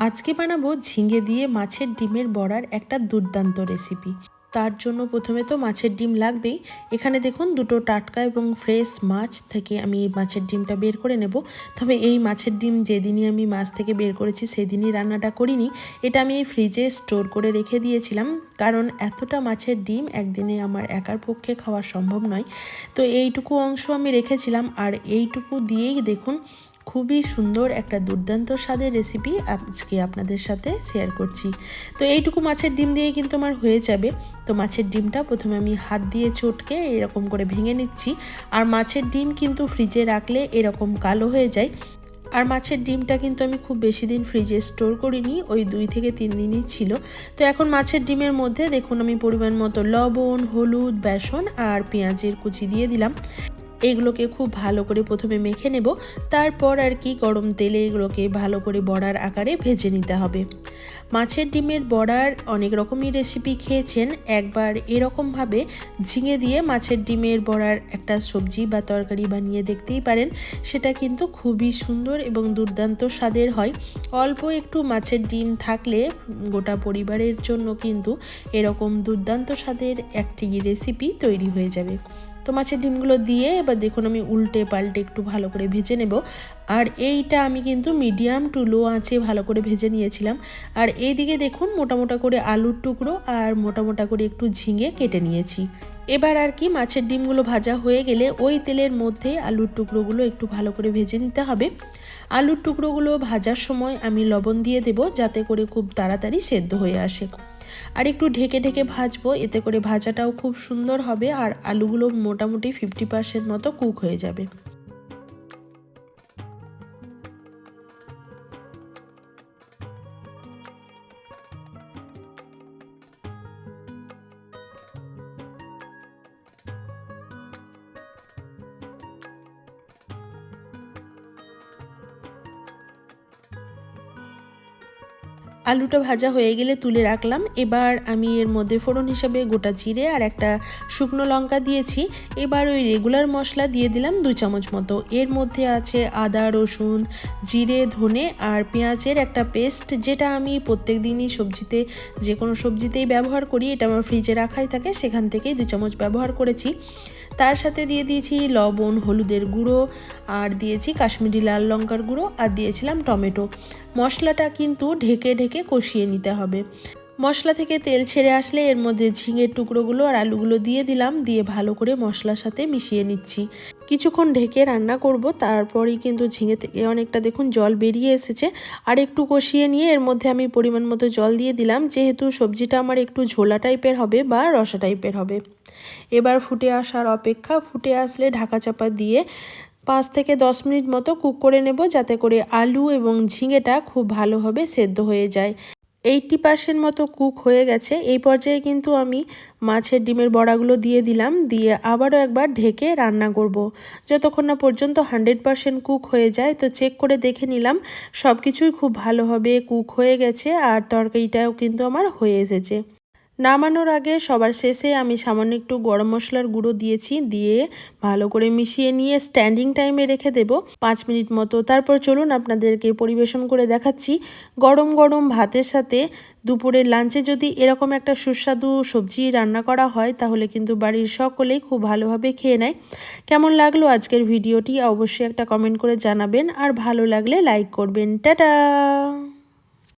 আজকে বানাবো ঝিঙে দিয়ে মাছের ডিমের বড়ার একটা দুর্দান্ত রেসিপি। তার জন্য প্রথমে তো মাছের ডিম লাগবেই। এখানে দেখুন দুটো টাটকা এবং ফ্রেশ মাছ থেকে আমি এই মাছের ডিমটা বের করে নেব। তবে এই মাছের ডিম যেদিনই আমি মাছ থেকে বের করেছি সেদিনই রান্নাটা করিনি। এটা আমি ফ্রিজে স্টোর করে রেখে দিয়েছিলাম। কারণ এতটা মাছের ডিম একদিনে আমার একার পক্ষে খাওয়া সম্ভব নয়। তো এইটুকু অংশ আমি রেখেছিলাম। আর এইটুকু দিয়েই দেখুন খুবই সুন্দর একটা দুর্দান্ত স্বাদের রেসিপি আজকে আপনাদের সাথে শেয়ার করছি। তো এইটুকু মাছের ডিম দিয়ে কিন্তু আমার হয়ে যাবে। তো মাছের ডিমটা প্রথমে আমি হাত দিয়ে চটকে এরকম করে ভেঙে নিচ্ছি। আর মাছের ডিম কিন্তু ফ্রিজে রাখলে এরকম কালো হয়ে যায়। আর মাছের ডিমটা কিন্তু আমি খুব বেশি দিন ফ্রিজে স্টোর করিনি, ওই দুই থেকে তিন দিনই ছিল। তো এখন মাছের ডিমের মধ্যে দেখুন আমি পরিমাণ মতো লবণ, হলুদ, বেসন আর পেঁয়াজের কুচি দিয়ে দিলাম। এগুলোকে খুব ভালো করে প্রথমে মেখে নেব। তারপর আর কি গরম তেলে এগুলোকে ভালো করে বড়ার আকারে ভেজে নিতে হবে। মাছের ডিমের বড়ার অনেক রকমই রেসিপি খেয়েছেন। একবার এরকমভাবে ঝিঙে দিয়ে মাছের ডিমের বড়ার একটা সবজি বা তরকারি বানিয়ে দেখতেই পারেন। সেটা কিন্তু খুবই সুন্দর এবং দুর্দান্ত স্বাদের হয়। অল্প একটু মাছের ডিম থাকলে গোটা পরিবারের জন্য কিন্তু এরকম দুর্দান্ত স্বাদের একটি রেসিপি তৈরি হয়ে যাবে। তো মাছের ডিমগুলো দিয়ে এবার দেখুন আমি উল্টে পাল্টে একটু ভালো করে ভেজে নেব। আর এইটা আমি কিন্তু মিডিয়াম টু লো আঁচে ভালো করে ভেজে নিয়েছিলাম। আর এইদিকে দেখুন মোটা মোটা করে আলুর টুকরো আর মোটা মোটা করে একটু ঝিঙে কেটে নিয়েছি। এবার আর কি মাছের ডিমগুলো ভাজা হয়ে গেলে ওই তেলের মধ্যে আলুর টুকরোগুলো একটু ভালো করে ভেজে নিতে হবে। আলুর টুকরোগুলো ভাজার সময় আমি লবণ দিয়ে দেব যাতে করে খুব তাড়াতাড়ি সেদ্ধ হয়ে আসে। আর একটু ঢেকে ঢেকে ভাজবো, এতে করে ভাজাটাও খুব সুন্দর হবে আর আলুগুলো মোটামুটি ফিফটি পার্সেন্ট মতো কুক হয়ে যাবে। আলুটা ভাজা হয়ে গেলে তুলে রাখলাম। এবার আমি এর মধ্যে ফোড়ন হিসাবে গোটা জিরে আর একটা শুকনো লঙ্কা দিয়েছি। এবার ওই রেগুলার মশলা দিয়ে দিলাম দু চামচ মতো। এর মধ্যে আছে আদা, রসুন, জিরে, ধনে আর পেঁয়াজের একটা পেস্ট, যেটা আমি প্রত্যেক দিনই সবজিতে যে কোনো সবজিতেই ব্যবহার করি, এটা আমার ফ্রিজে রাখাই থাকে, সেখান থেকেই দু চামচ ব্যবহার করেছি। তার সাথে দিয়ে দিয়েছি লবণ, হলুদের গুঁড়ো, আর দিয়েছি কাশ্মীরি লাল লঙ্কার গুঁড়ো, আর দিয়েছিলাম টমেটো। মশলাটা কিন্তু ঢেকে ঢেকে কষিয়ে নিতে হবে। মশলা থেকে তেল ছেড়ে আসলে এর মধ্যে ঝিঙের টুকরোগুলো আর আলুগুলো দিয়ে দিলাম, দিয়ে ভালো করে মশলার সাথে মিশিয়ে নিচ্ছি। কিছুক্ষণ ঢেকে রান্না করব, তারপরেই কিন্তু ঝিঙে থেকে অনেকটা দেখুন জল বেরিয়ে এসেছে। আর একটু কষিয়ে নিয়ে এর মধ্যে আমি পরিমাণ মতো জল দিয়ে দিলাম, যেহেতু সবজিটা আমার একটু ঝোলা টাইপের হবে বা রসা টাইপের হবে। এবার ফুটে আসার অপেক্ষা, ফুটে আসলে ঢাকা চাপা দিয়ে পাঁচ থেকে দশ মিনিট মতো কুক করে নেব যাতে করে আলু এবং ঝিঙেটা খুব ভালোভাবে সেদ্ধ হয়ে যায়। এইটটি পার্সেন্ট মতো কুক হয়ে গেছে। এই পর্যায়ে কিন্তু আমি মাছের ডিমের বড়াগুলো দিয়ে দিলাম, দিয়ে আবারও একবার ঢেকে রান্না করব। যতক্ষণ না পর্যন্ত হান্ড্রেড পার্সেন্ট কুক হয়ে যায়, তো চেক করে দেখে নিলাম সব কিছুই খুব ভালোভাবে কুক হয়ে গেছে আর তরকারিটাও কিন্তু আমার হয়ে এসেছে। নামানোর আগে সবার শেষে আমি সামান্য একটু গরম মশলার গুঁড়ো দিয়েছি, দিয়ে ভালো করে মিশিয়ে নিয়ে স্ট্যান্ডিং টাইমে রেখে দেব পাঁচ মিনিট মতো। তারপর চলুন আপনাদেরকে পরিবেশন করে দেখাচ্ছি গরম গরম ভাতের সাথে। দুপুরের লাঞ্চে যদি এরকম একটা সুস্বাদু সবজি রান্না করা হয়, তাহলে কিন্তু বাড়ির সকলেই খুব ভালোভাবে খেয়ে নেয়। কেমন লাগল আজকের ভিডিওটি? অবশ্যই একটা কমেন্ট করে জানাবেন। আর ভালো লাগলে লাইক করবেন। টাটা!